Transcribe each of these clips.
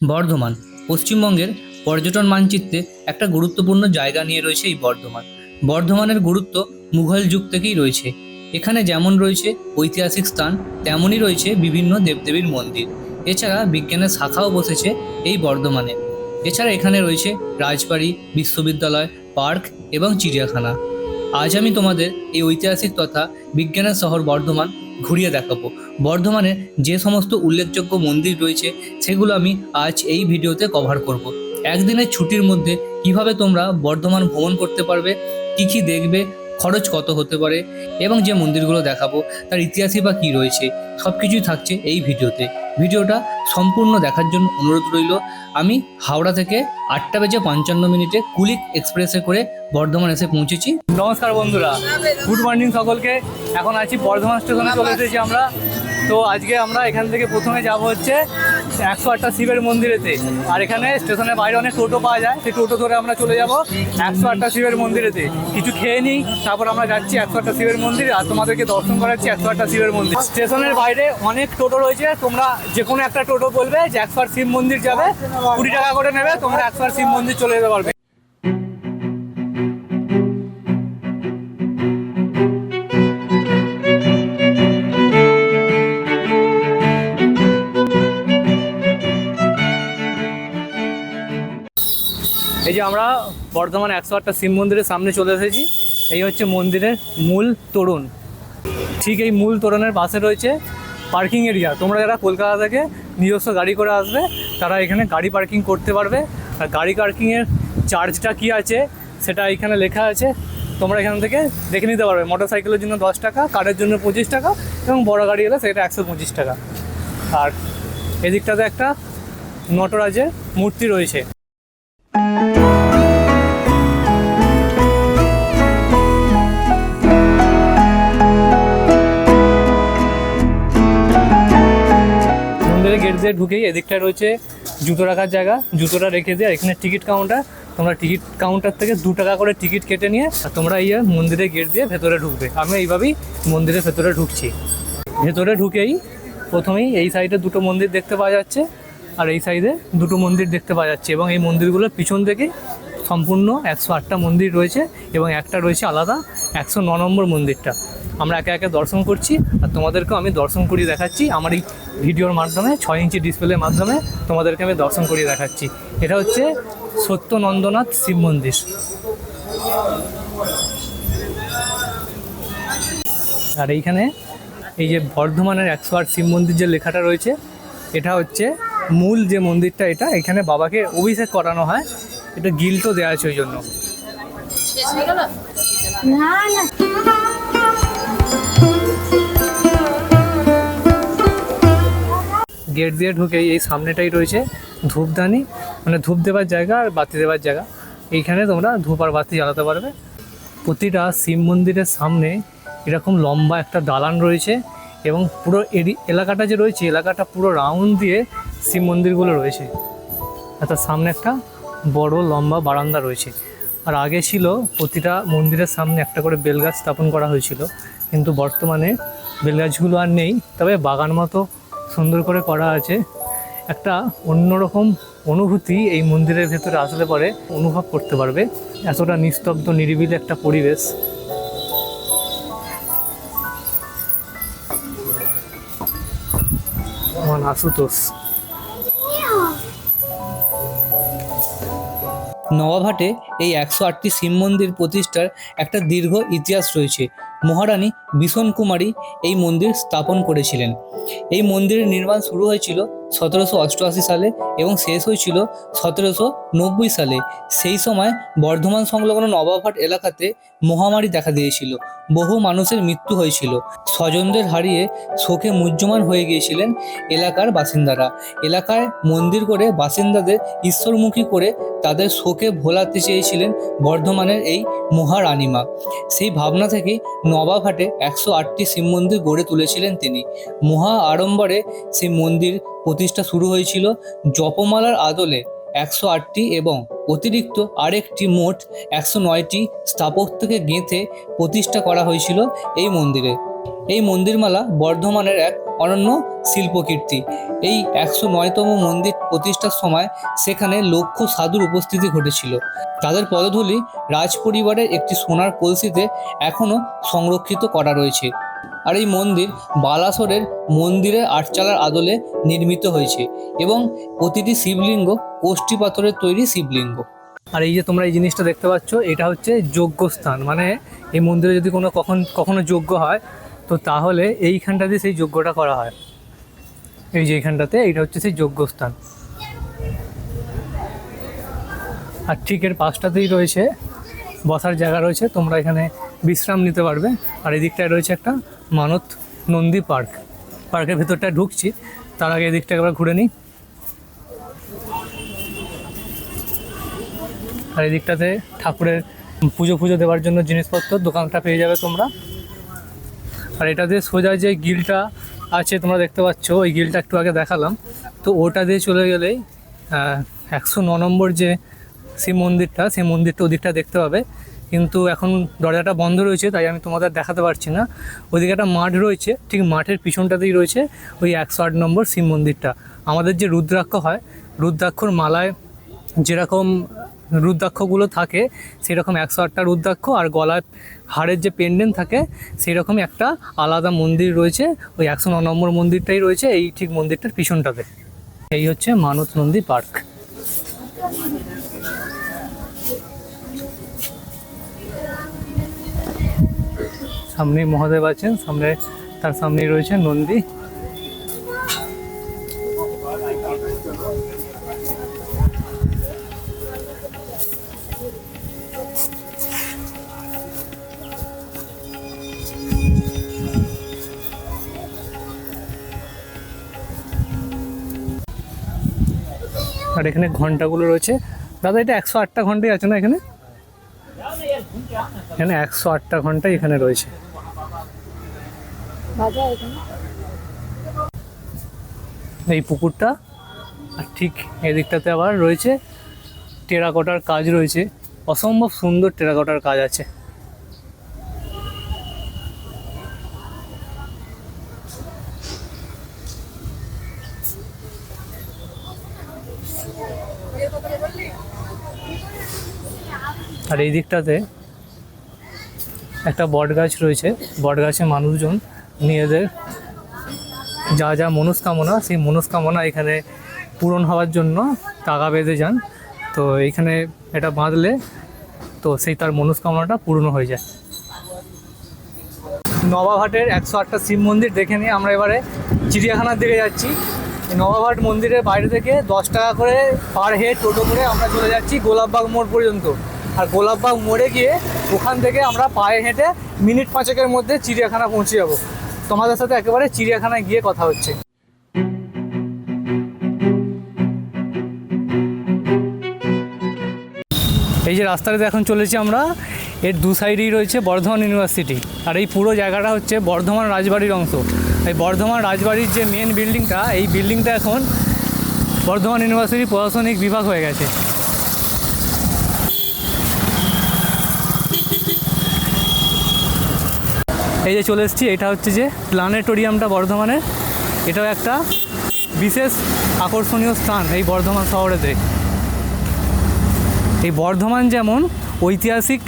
বর্ধমান। পশ্চিমবঙ্গের পর্যটন মানচিত্রে একটা গুরুত্বপূর্ণ জায়গা নিয়ে রয়েছে এই বর্ধমান। বর্ধমানের গুরুত্ব মুঘল যুগ থেকেই রয়েছে। এখানে যেমন রয়েছে ঐতিহাসিক স্থান, তেমনই রয়েছে বিভিন্ন দেবদেবীর মন্দির। এছাড়া বিজ্ঞানের শাখাও বসেছে এই বর্ধমানে। এছাড়া এখানে রয়েছে রাজবাড়ি, বিশ্ববিদ্যালয়, পার্ক এবং চিড়িয়াখানা। আজ আমি তোমাদের এই ঐতিহাসিক তথা বিজ্ঞানের শহর বর্ধমান ঘুরিয়ে দেখাবো। বর্ধমানের যে সমস্ত উল্লেখযোগ্য মন্দির রয়েছে, সেগুলো আমি আজ এই ভিডিওতে কভার করব। একদিনের ছুটির মধ্যে কীভাবে তোমরা বর্ধমান ভ্রমণ করতে পারবে, কি কি দেখবে, খরচ কত হতে পারে, এবং যে মন্দিরগুলো দেখাবো, তার ইতিহাসই বা কী রয়েছে সব কিছুই থাকছে এই ভিডিওতে। ভিডিওটা সম্পূর্ণ দেখার জন্য অনুরোধ রইল, আমি হাওড়া থেকে আটটা বেজে পঞ্চান্ন মিনিটে কুলিক এক্সপ্রেসে করে বর্ধমান এসে পৌঁছেছি। নমস্কার বন্ধুরা, গুড মর্নিং সকলকে। এখন আছি বর্ধমান স্টেশনে চলে এসেছি আমরা। তো আজকে আমরা এখান থেকে প্রথমে যাব হচ্ছে একশো আটটা শিবের মন্দিরেতে। আর এখানে স্টেশনের বাইরে অনেক টোটো পাওয়া যায়, সেই টোটো ধরে আমরা চলে যাব একশো আটটা শিবের মন্দিরেতে। কিছু খেয়ে নিই, তারপর আমরা যাচ্ছি একশো আটটা শিবের মন্দির। আর তোমাদেরকে দর্শন করাচ্ছি একশো আটটা শিবের মন্দির। স্টেশনের বাইরে অনেক টোটো রয়েছে, তোমরা যে কোনো একটা টোটো বলবে যে একশো আট শিব মন্দির যাবে, কুড়ি টাকা করে নেবে, তোমরা একশো আট শিব মন্দির চলে যেতে পারবে। আমরা বর্ধমান একশো আটটা শিব মন্দিরের সামনে চলে এসেছি। এই হচ্ছে মন্দিরের মূল তোরণ। ঠিক এই মূল তোরণের পাশে রয়েছে পার্কিং এরিয়া তোমরা যারা কলকাতা থেকে নিজস্ব গাড়ি করে আসবে, তারা এখানে গাড়ি পার্কিং করতে পারবে। আর গাড়ি পার্কিংয়ের চার্জটা কী আছে, সেটা এখানে লেখা আছে। তোমরা এখান থেকে দেখে নিতে পারবে। মোটর সাইকেলের জন্য দশ টাকা কারের জন্য পঁচিশ টাকা এবং বড় গাড়ি এলে সেটা একশো পঁচিশ টাকা। আর এদিকটাতে একটা নটরাজের মূর্তি রয়েছে। গেট দিয়ে ঢুকেই এদিকটা রয়েছে জুতো রাখার জায়গা। জুতোটা রেখে দিয়ে এখানে টিকিট কাউন্টার তোমরা টিকিট কাউন্টার থেকে দু টাকা করে টিকিট কেটে নিয়ে আর তোমরা এই মন্দিরের গেট দিয়ে ভেতরে ঢুকবে। আমি এইভাবেই মন্দিরের ভেতরে ঢুকছি। ভেতরে ঢুকেই প্রথমেই এই সাইডে দুটো মন্দির দেখতে পাওয়া যাচ্ছে আর এই সাইডে দুটো মন্দির দেখতে পাওয়া যাচ্ছে এবং এই মন্দিরগুলোর পিছন থেকে সম্পূর্ণ একশো আটটা মন্দির রয়েছে এবং একটা রয়েছে আলাদা একশো ন নম্বর মন্দিরটা। আমরা একে একে দর্শন করছি আর তোমাদেরকেও আমি দর্শন করিয়ে দেখাচ্ছি। আমার এই ভিডিওর মাধ্যমে, ছয় ইঞ্চি ডিসপ্লের মাধ্যমে তোমাদেরকে আমি দর্শন করিয়ে দেখাচ্ছি। এটা হচ্ছে সত্যনন্দনাথ শিব মন্দির। আর এইখানে এই যে বর্ধমানের একশো আট শিব মন্দির যে লেখাটা রয়েছে, এটা হচ্ছে মূল যে মন্দিরটা, এটা এখানে বাবাকে অভিষেক করানো হয়। এটা তো দেওয়া আছে ওই জন্য। না না। গেট দিয়ে ঢুকেই এই সামনেটাই রয়েছে ধূপদানি মানে ধূপ দেওয়ার জায়গা আর বাতি দেওয়ার জায়গা। এইখানে তোমরা ধূপ আর বাতি জ্বালাতে পারবে। প্রতিটা শিব মন্দিরের সামনে এরকম লম্বা একটা দালান রয়েছে এবং পুরো এরি এলাকাটা যে রয়েছে এলাকাটা পুরো রাউন্ড দিয়ে শিব মন্দিরগুলো রয়েছে। আর তার সামনে একটা বড় লম্বা বারান্দা রয়েছে। আর আগে ছিল প্রতিটা মন্দিরের সামনে একটা করে বেলগাছ স্থাপন করা হয়েছিল। কিন্তু বর্তমানে বেলগাছগুলো আর নেই। তবে বাগান মতো সুন্দর করে করা আছে। একটা অন্যরকম অনুভূতি এই মন্দিরের ভেতরে আসলে পরে অনুভব করতে পারবে। এতটা নিস্তব্ধ, নিরিবিলি একটা পরিবেশ। আমার আশুতোষ। নবাবহাটে এই একশো আটটি শিব মন্দির প্রতিষ্ঠার একটা দীর্ঘ ইতিহাস রয়েছে। মহারানী ভীষণ কুমারী এই মন্দির স্থাপন করেছিলেন। এই মন্দিরের নির্মাণ শুরু হয়েছিল সতেরোশো অষ্টআশি সালে এবং শেষ হয়েছিল সতেরোশো নব্বই সালে। সেই সময় বর্ধমান সংলগ্ন নবাবহাট এলাকাতে মহামারী দেখা দিয়েছিল। বহু মানুষের মৃত্যু হয়েছিল। স্বজনদের হারিয়ে শোকে মুহ্যমান হয়ে গিয়েছিলেন এলাকার বাসিন্দারা। এলাকায় মন্দির করে বাসিন্দাদের ঈশ্বরমুখী করে তাদের শোকে ভোলাতে চেয়েছিলেন বর্ধমানের এই মহারানীমা। সেই ভাবনা থেকেই নবাবহাটে একশো আটটি শিব মন্দির গড়ে তুলেছিলেন তিনি। মহা আড়ম্বরে সেই মন্দির প্রতিষ্ঠা শুরু হয়েছিল জপমালার আদলে একশো আটটি এবং অতিরিক্ত আরেকটি মোট একশো নয়টি স্থাপত্যকে গেঁথে প্রতিষ্ঠা করা হয়েছিল এই মন্দিরে। এই মন্দিরমালা বর্ধমানের এক অনন্য শিল্পকীর্তি। এই একশো নয়তম মন্দির প্রতিষ্ঠার সময় সেখানে লক্ষ সাধুর উপস্থিতি ঘটেছিল। তাদের পদধূলি রাজ পরিবারের একটি সোনার কলসিতে এখনও সংরক্ষিত করা রয়েছে। আর এই মন্দির বালাসরের মন্দিরের আটচালার আদলে নির্মিত হয়েছে এবং প্রতিটি শিবলিঙ্গ কোষ্ঠী পাথরের তৈরি শিবলিঙ্গ। আর এই যে তোমরা এই জিনিসটা দেখতে পাচ্ছ, এটা হচ্ছে যজ্ঞস্থান। মানে এই মন্দিরে যদি কোনো কখন, কখনো যজ্ঞ হয় তো তাহলে এইখানটাতে সেই যজ্ঞটা করা হয়। এই যে এইখানটাতে, এইটা হচ্ছে সেই যজ্ঞস্থান। আর ঠিক এর পাশটাতেই রয়েছে, বসার জায়গা রয়েছে, তোমরা এখানে বিশ্রাম নিতে পারবে। আর এদিকটায় রয়েছে একটা মানত নন্দী পার্ক। পার্কের ভেতরটা ঢুকছি, তার আগে এদিকটা একবার ঘুরে নিই। আর এদিকটাতে ঠাকুরের পুজো পুজো দেওয়ার জন্য জিনিসপত্র দোকানটা পেয়ে যাবে তোমরা। আর এটা দিয়ে সোজা যে গিলটা আছে, তোমরা দেখতে পাচ্ছ, ওই গিলটা একটু আগে দেখালাম। তো ওটা দিয়ে চলে গেলেই একশো ন নম্বর যে শিব মন্দিরটা, সেই মন্দিরটা ওদিকটা দেখতে পাবে। কিন্তু এখন দরজাটা বন্ধ রয়েছে, তাই আমি তোমাদের দেখাতে পারছি না। ওদিকে একটা মাঠ রয়েছে, ঠিক মাঠের পিছনটাতেই রয়েছে ওই একশো আট নম্বর শিব মন্দিরটা। আমাদের যে রুদ্রাক্ষ হয়, রুদ্রাক্ষর মালায় যেরকম রুদ্রাক্ষগুলো থাকে, সেরকম একশো আটটা রুদ্রাক্ষ আর গলার হাড়ের যে পেন্ডেন্ট থাকে, সেরকমই একটা আলাদা মন্দির রয়েছে। ওই একশো নম্বর মন্দিরটাই রয়েছে, এই ঠিক মন্দিরটার পিছনটাতে। এই হচ্ছে মানত নন্দী পার্ক। সামনে মহাদেব আছেন, সামনে তার সামনেই রয়েছে নন্দী। এখানে ঘন্টাগুলো রয়েছে। দাদা, এটা একশো আটটা ঘন্টাই আছে না এখানে? এখানে একশো আটটা ঘন্টাই এখানে রয়েছে। এই পুকুরটা, আর ঠিক এদিকটাতে আবার রয়েছে টেরাকোটার কাজ রয়েছে। অসম্ভব সুন্দর টেরাকোটার কাজ আছে। আর এই দিকটাতে একটা বট গাছ রয়েছে। বট গাছে মানুষজন নিজেদের যা যা মনস্কামনা, সেই মনস্কামনা এখানে পূরণ হওয়ার জন্য টাকা বেঁধে যান। তো এইখানে এটা বাঁধলে তো সেই তার মনস্কামনাটা পূর্ণ হয়ে যায়। নবাবহাটের একশো আটটা শিব মন্দির দেখে নিয়ে আমরা এবারে চিড়িয়াখানার দিকে যাচ্ছি। নবাবহাট মন্দিরের বাইরে থেকে দশ টাকা করে পার হেড টোটো করে আমরা চলে যাচ্ছি গোলাপবাগ মোড় পর্যন্ত। আর গোলাপবাগ মোড়ে গিয়ে ওখান থেকে আমরা পায়ে হেঁটে মিনিট পাঁচেকের মধ্যে চিড়িয়াখানা পৌঁছে যাব। তোমাদের সাথে একেবারে চিড়িয়াখানায় গিয়ে কথা হচ্ছে। এই যে রাস্তাটাতে এখন চলেছি আমরা, এর দু সাইডেই রয়েছে বর্ধমান ইউনিভার্সিটি। আর এই পুরো জায়গাটা হচ্ছে বর্ধমান রাজবাড়ির অংশ। এই বর্ধমান রাজবাড়ির যে মেন বিল্ডিংটা এই বিল্ডিংটা এখন বর্ধমান ইউনিভার্সিটি প্রশাসনিক বিভাগ হয়ে গেছে। এই যে চলে এসেছি, এটা হচ্ছে যে প্ল্যানেটোরিয়ামটা বর্ধমানের এটাও একটা বিশেষ আকর্ষণীয় স্থান এই বর্ধমান শহরেতে। এই বর্ধমান যেমন ঐতিহাসিক,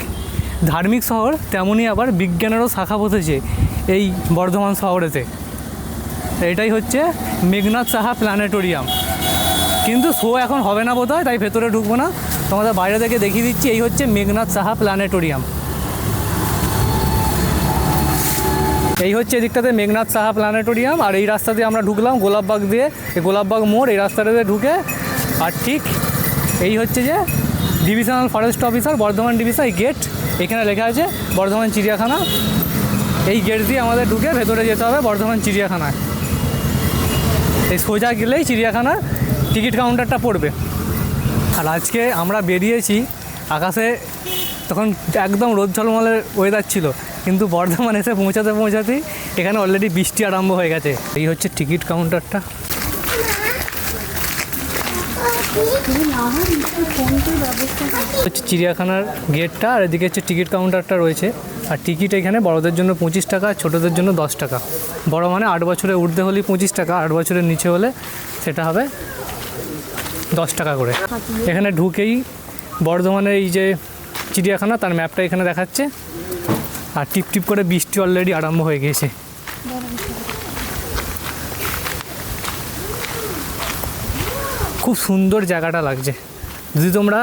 ধার্মিক শহর তেমনই আবার বিজ্ঞানেরও শাখা বসেছে এই বর্ধমান শহরেতে। এটাই হচ্ছে মেঘনাথ সাহা প্ল্যানেটোরিয়াম। কিন্তু শো এখন হবে না বোধ হয় তাই ভেতরে ঢুকবো না। তোমাদের বাইরে থেকে দেখিয়ে দিচ্ছি, এই হচ্ছে মেঘনাথ সাহা প্ল্যানেটোরিয়াম। এই হচ্ছে এদিকটাতে মেঘনাথ সাহা প্ল্যানেটোরিয়াম, আর এই রাস্তা দিয়ে আমরা ঢুকলাম গোলাপবাগ দিয়ে। এই গোলাপবাগ মোড়, এই রাস্তাটাতে ঢুকে, আর ঠিক এই হচ্ছে যে divisional forest officer, Bardhaman division এই গেট, এখানে লেখা আছে বর্ধমান চিড়িয়াখানা। এই গেট দিয়ে আমাদের ঢুকে ভেতরে যেতে হবে বর্ধমান চিড়িয়াখানায়। এই সোজা গেলেই চিড়িয়াখানার টিকিট কাউন্টারটা পড়বে। আর আজকে আমরা বেরিয়েছি আকাশে তখন একদম রোদ ঝলমলের ওয়েদার ছিল। কিন্তু বর্ধমান এসে পৌঁছাতে পৌঁছাতেই এখানে অলরেডি বৃষ্টি আরম্ভ হয়ে গেছে। এই হচ্ছে টিকিট কাউন্টারটা হচ্ছে চিড়িয়াখানার গেটটা আর এদিকে হচ্ছে টিকিট কাউন্টারটা রয়েছে। আর টিকিট এখানে বড়দের জন্য পঁচিশ টাকা ছোটোদের জন্য দশ টাকা। বড় মানে আট বছরে উঠতে হলেই পঁচিশ টাকা আট বছরের নিচে হলে সেটা হবে দশ টাকা করে। এখানে ঢুকেই বর্ধমানের এই যে চিড়িয়াখানা, তার ম্যাপটা এখানে দেখাচ্ছে। আর টিপ টিপ করে বৃষ্টি অলরেডি আরম্ভ হয়ে গিয়েছে খুব সুন্দর জায়গাটা লাগছে। যদি তোমরা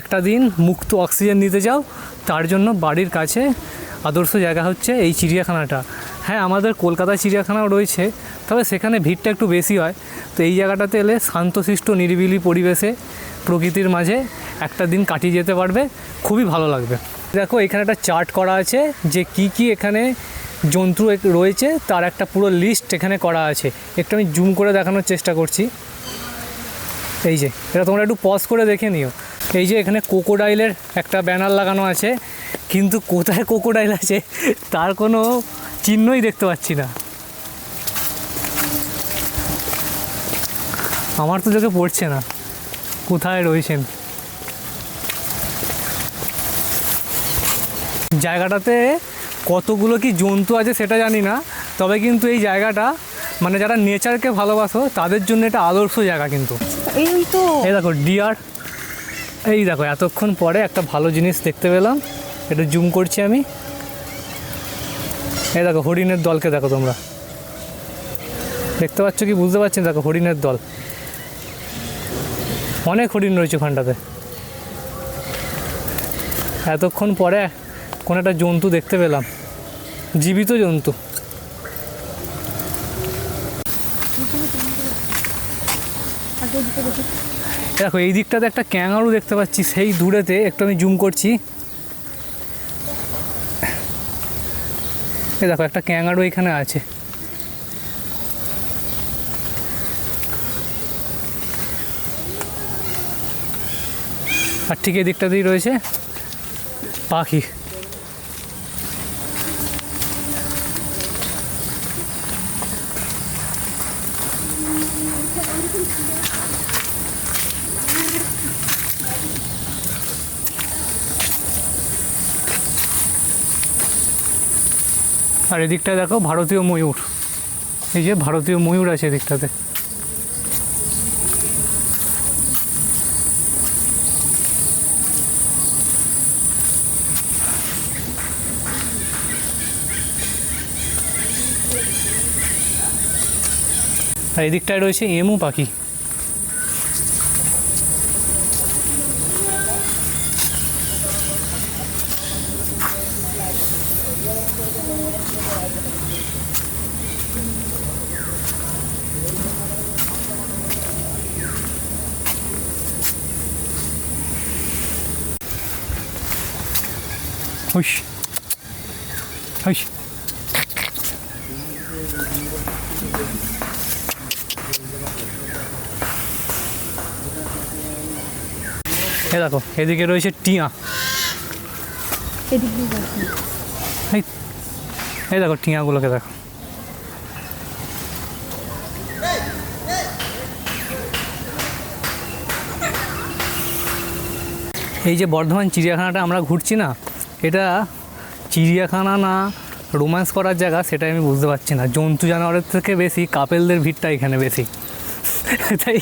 একটা দিন মুক্ত অক্সিজেন নিতে যাও তার জন্য বাড়ির কাছে আদর্শ জায়গা হচ্ছে এই চিড়িয়াখানাটা। হ্যাঁ আমাদের কলকাতা চিড়িয়াখানাও রয়েছে, তবে সেখানে ভিড়টা একটু বেশি হয়। তো এই জায়গাটাতে এলে শান্তশিষ্ট, নিরিবিলি পরিবেশে প্রকৃতির মাঝে একটা দিন কাটিয়ে যেতে পারবে, খুবই ভালো লাগবে। দেখো, এখানে একটা চার্ট করা আছে যে কি কি এখানে জন্তু রয়েছে, তার একটা পুরো লিস্ট এখানে করা আছে। একটু আমি জুম করে দেখানোর চেষ্টা করছি। এই যে, এটা তোমরা একটু পজ করে দেখে নিও। এই যে এখানে কোকোডাইলের একটা ব্যানার লাগানো আছে, কিন্তু কোথায় কোকোডাইল আছে, তার কোনো চিহ্নই দেখতে পাচ্ছি না। আমার তো চোখে পড়ছে না। কোথায় রয়েছেন? জায়গাটাতে কতগুলো কি জন্তু আছে সেটা জানি না তবে কিন্তু এই জায়গাটা মানে যারা নেচারকে ভালোবাসো তাদের জন্য এটা আদর্শ জায়গা কিন্তু। এই তো। এই দেখো ডিয়ার এই দেখো এতক্ষণ পরে একটা ভালো জিনিস দেখতে পেলাম। এটা জুম করছি আমি। এই দেখো হরিণের দলকে দেখো তোমরা। দেখতে পাচ্ছ কি? বুঝতে পারছি দেখো হরিণের দল। অনেক হরিণ রয়েছে ওখানটাতে। এতক্ষণ পরে কোনো একটা জন্তু দেখতে পেলাম। জীবিত জন্তু। দেখি, এই দিকটাতে একটা ক্যাঙারু দেখতে পাচ্ছি, সেই দূরেতে একটু আমি জুম করছি। দেখো, একটা ক্যাঙারু এখানে আছে। আর ঠিক এই দিকটাতেই রয়েছে পাখি। আর এদিকটায় দেখো ভারতীয় ময়ূর। এই যে ভারতীয় ময়ূর আছে এদিকটাতে। আর এদিকটায় রয়েছে এমু পাখি। হুস হুস এ দেখো এদিকে রয়েছে টিয়া। এই দেখো টিয়াগুলোকে দেখো। এই যে বর্ধমান চিড়িয়াখানাটা আমরা ঘুরছি না এটা চিড়িয়াখানা না রোম্যান্স করার জায়গা সেটা আমি বুঝতে পারছি না। জন্তু জানোয়ারের থেকে বেশি কাপেলদের ভিড়টা এখানে বেশি। তাই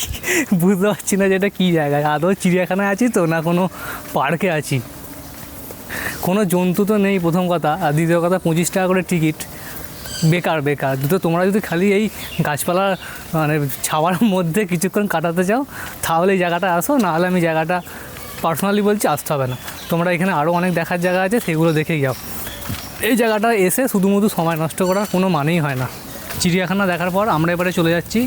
বুঝতে পারছি না যে এটা কী জায়গায় আদৌ চিড়িয়াখানায় আছি তো না কোনো পার্কে আছি? কোনো জন্তু তো নেই প্রথম কথা। আর দ্বিতীয় কথা, পঁচিশ টাকা করে টিকিট বেকার বেকার। দুটো তোমরা যদি খালি এই গাছপালা মানে ছাওয়ার মধ্যে কিছুক্ষণ কাটাতে চাও, তাহলে এই জায়গাটা আসো। নাহলে আমি জায়গাটা পার্সোনালি বলছি, আসতে হবে না। তোমরা এখানে আরও অনেক দেখার জায়গা আছে, সেগুলো দেখেই যাও। এই জায়গাটা এসে শুধুমধু সময় নষ্ট করার কোনো মানেই হয় না। চিড়িয়াখানা দেখার পর আমরা এবারে চলে যাচ্ছি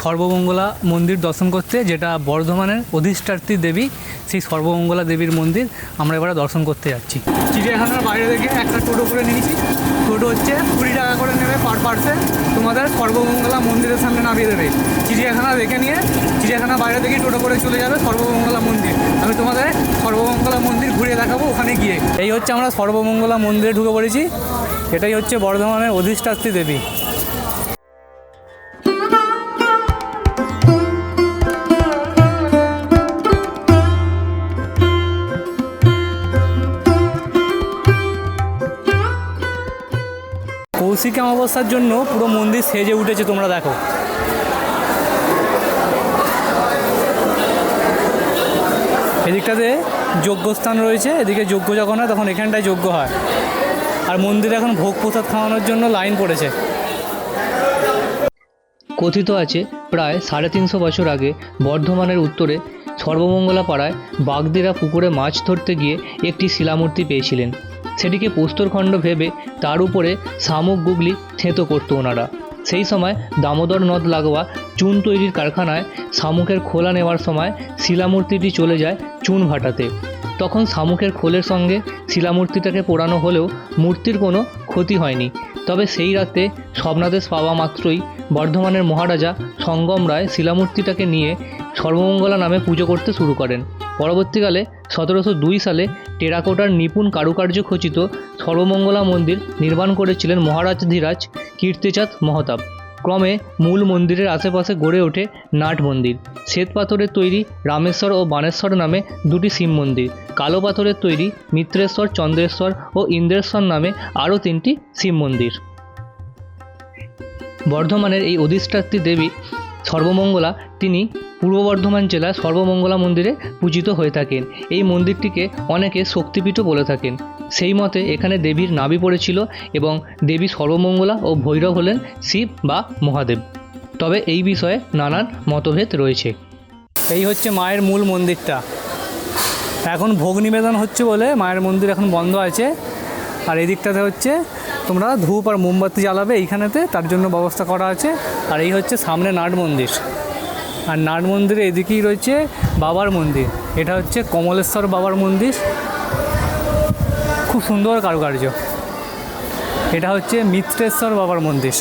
সর্বমঙ্গলা মন্দির দর্শন করতে, যেটা বর্ধমানের অধিষ্ঠাত্রী দেবী, সেই সর্বমঙ্গলা দেবীর মন্দির আমরা এবারে দর্শন করতে যাচ্ছি। চিড়িয়াখানার বাইরে থেকে একটা টোটো করে নিয়েছি। টোটো হচ্ছে কুড়ি টাকা করে নেবে পার পার্সেন তোমাদের সর্বমঙ্গলা মন্দিরের সামনে নামিয়ে দেবে। চিড়িয়াখানা দেখে নিয়ে চিড়িয়াখানা বাইরে থেকে টোটো করে চলে যাবে সর্বমঙ্গলা মন্দির। আমি তোমাদের সর্বমঙ্গলা মন্দির ঘুরে দেখাবো ওখানে গিয়ে। এই হচ্ছে আমরা সর্বমঙ্গলা মন্দিরে ঢুকে পড়েছি। এটাই হচ্ছে বর্ধমানের অধিষ্ঠাত্রী দেবী। কৌশিক অমাবস্যার জন্য পুরো মন্দির সেজে উঠেছে, তোমরা দেখো। এদিকটাতে যজ্ঞস্থান রয়েছে, এদিকে যজ্ঞ যখন হয় তখন এখানটায় যজ্ঞ হয়। আর মন্দিরে এখন ভোগ প্রসাদ খাওয়ানোর জন্য লাইন পড়েছে। কথিত আছে, প্রায় সাড়ে তিনশো বছর আগে বর্ধমানের উত্তরে সর্বমঙ্গলা পাড়ায় বাগদিরা পুকুরে মাছ ধরতে গিয়ে একটি শিলামূর্তি পেয়েছিলেন। সেটিকে প্রস্তরখণ্ড ভেবে তার উপরে শামুক গুগলি থেঁতো করতো ওনারা। সেই সময় দামোদর নদ লাগোয়া চুন তৈরির কারখানায় শামুকের খোলা নেওয়ার সময় শিলামূর্তিটি চলে যায় চুন ভাটাতে। তখন শামুকের খোলের সঙ্গে শিলামূর্তিটাকে পোড়ানো হলেও মূর্তির কোনো ক্ষতি হয়নি। তবে সেই রাতে স্বপ্নাদেশ পাওয়া মাত্রই বর্ধমানের মহারাজা সঙ্গম রায় শিলামূর্তিটাকে নিয়ে সর্বমঙ্গলা নামে পুজো করতে শুরু করেন। পরবর্তীকালে সতেরোশো দুই সালে টেরাকোটার নিপুণ কারুকার্য খচিত সর্বমঙ্গলা মন্দির নির্মাণ করেছিলেন মহারাজ ধীরাজ কীর্তিচাঁদ মহতাব। ক্রমে মূল মন্দিরের আশেপাশে গড়ে ওঠে নাট মন্দির। শ্বেত পাথরের তৈরি রামেশ্বর ও বানেশ্বর নামে দুটি শিব মন্দির। কালো পাথরের তৈরি মিত্রেশ্বর, চন্দ্রেশ্বর ও ইন্দ্রেশ্বর নামে আরও তিনটি শিব মন্দির। বর্ধমানের এই অধিষ্ঠাত্রী দেবী সর্বমঙ্গলা, তিনি পূর্ব বর্ধমান জেলার সর্বমঙ্গলা মন্দিরে পূজিত হয়ে থাকেন। এই মন্দিরটিকে অনেকে শক্তিপীঠও বলে থাকেন। সেই মতে এখানে দেবীর নাভি পড়েছিল এবং দেবী সর্বমঙ্গলা ও ভৈরব হলেন শিব বা মহাদেব। তবে এই বিষয়ে নানান মতভেদ রয়েছে। এই হচ্ছে মায়ের মূল মন্দিরটা। এখন ভোগ নিবেদন হচ্ছে বলে মায়ের মন্দির এখন বন্ধ আছে। আর এই দিকটাতে হচ্ছে তোমরা ধূপ আর মোমবাতি জ্বালাবে, এইখানেতে তার জন্য ব্যবস্থা করা আছে। আর এই হচ্ছে সামনে নাট মন্দির। আর নাট মন্দিরে এদিকেই রয়েছে বাবার মন্দির। এটা হচ্ছে কমলেশ্বর বাবার মন্দির। খুব সুন্দর কারুকার্য। এটা হচ্ছে মিত্রেশ্বর বাবার মন্দির।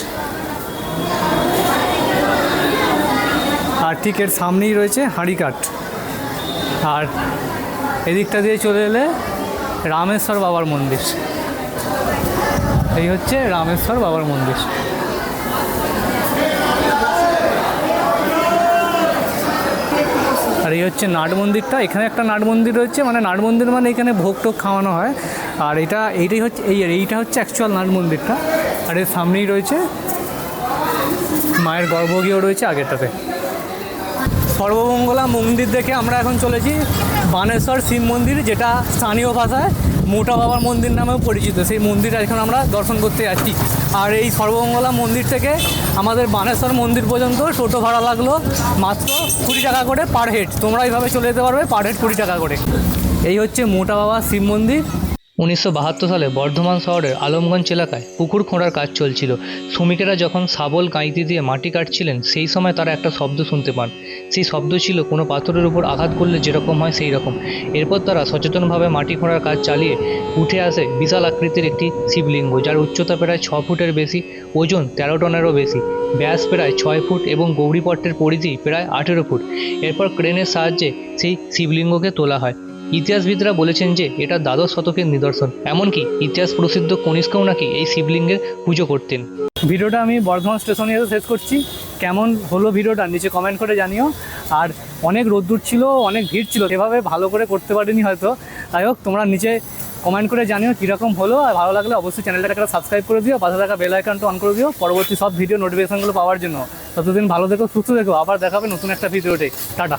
আর ঠিক এর সামনেই রয়েছে হাঁড়িকাঠ। আর এদিকটা দিয়ে চলে এলে রামেশ্বর বাবার মন্দির। এই হচ্ছে রামেশ্বর বাবার মন্দির। আর এই হচ্ছে নাট মন্দিরটা, এখানে একটা নাট মন্দির রয়েছে মানে নাট মন্দির মানে এখানে ভোগ টোগ খাওয়ানো হয়। আর এটা, এইটাই হচ্ছে, এই এইটা হচ্ছে অ্যাকচুয়াল নাট মন্দিরটা। আর এর সামনেই রয়েছে, মায়ের গর্ভগৃহ রয়েছে আগেরটাতে। সর্বমঙ্গলা মন্দির দেখে আমরা এখন চলেছি বানেশ্বর শিব মন্দির, যেটা স্থানীয় ভাষায় মোটা বাবার মন্দির নামেও পরিচিত। সেই মন্দির এখন আমরা দর্শন করতে যাচ্ছি। আর এই সর্বমঙ্গলা মন্দির থেকে আমাদের বানেশ্বর মন্দির পর্যন্ত টোটো ভাড়া লাগল মাত্র কুড়ি টাকা করে পার হেড তোমরা এইভাবে চলে যেতে পারবে পার হেড কুড়ি টাকা করে। এই হচ্ছে মোটা বাবা শিব মন্দির। উনিশশো বাহাত্তর সালে বর্ধমান শহরের আলমগঞ্জ এলাকায় পুকুর খোঁড়ার কাজ চলছিল। শ্রমিকেরা যখন শাবল গাঁইতি দিয়ে মাটি কাটছিলেন, সেই সময় তারা একটা শব্দ শুনতে পান। সেই শব্দ ছিল, কোনো পাথরের উপর আঘাত করলে যেরকম হয় সেই রকম। এরপর তারা সচেতনভাবে মাটি খোঁড়ার কাজ চালিয়ে উঠে আসে বিশাল আকৃতির একটি শিবলিঙ্গ, যার উচ্চতা প্রায় ছ ফুটের বেশি, ওজন তেরো টনেরও বেশি। ব্যাস প্রায় ছয় ফুট এবং গৌরীপট্টের পরিধি প্রায় আঠেরো ফুট। এরপর ক্রেনের সাহায্যে সেই শিবলিঙ্গকে তোলা হয়। ইতিহাসবিদরা বলেছেন যে এটা দ্বাদশ শতকের নিদর্শন। এমনকি ইতিহাস প্রসিদ্ধ কনিষ্কও নাকি এই শিবলিঙ্গের পুজো করতেন। ভিডিওটা আমি বর্ধমান স্টেশনে এসে শেষ করছি। কেমন হলো ভিডিওটা নিচে কমেন্ট করে জানিও। আর অনেক রোদ্দুর ছিল, অনেক ভিড় ছিল এভাবে ভালো করে করতে পারিনি হয়তো। যাই হোক, তোমরা নিচে কমেন্ট করে জানিও কীরকম হলো। আর ভালো লাগলে অবশ্যই চ্যানেলটাকে একটা সাবস্ক্রাইব করে দিও, পাশে থাকা বেল আইকনটা অন করে দিও। পরবর্তী সব ভিডিও নোটিফিকেশনগুলো পাওয়ার জন্য। ততদিন ভালো দেখো সুস্থ দেখো আবার দেখাবে নতুন একটা ভিডিওতে টাটা।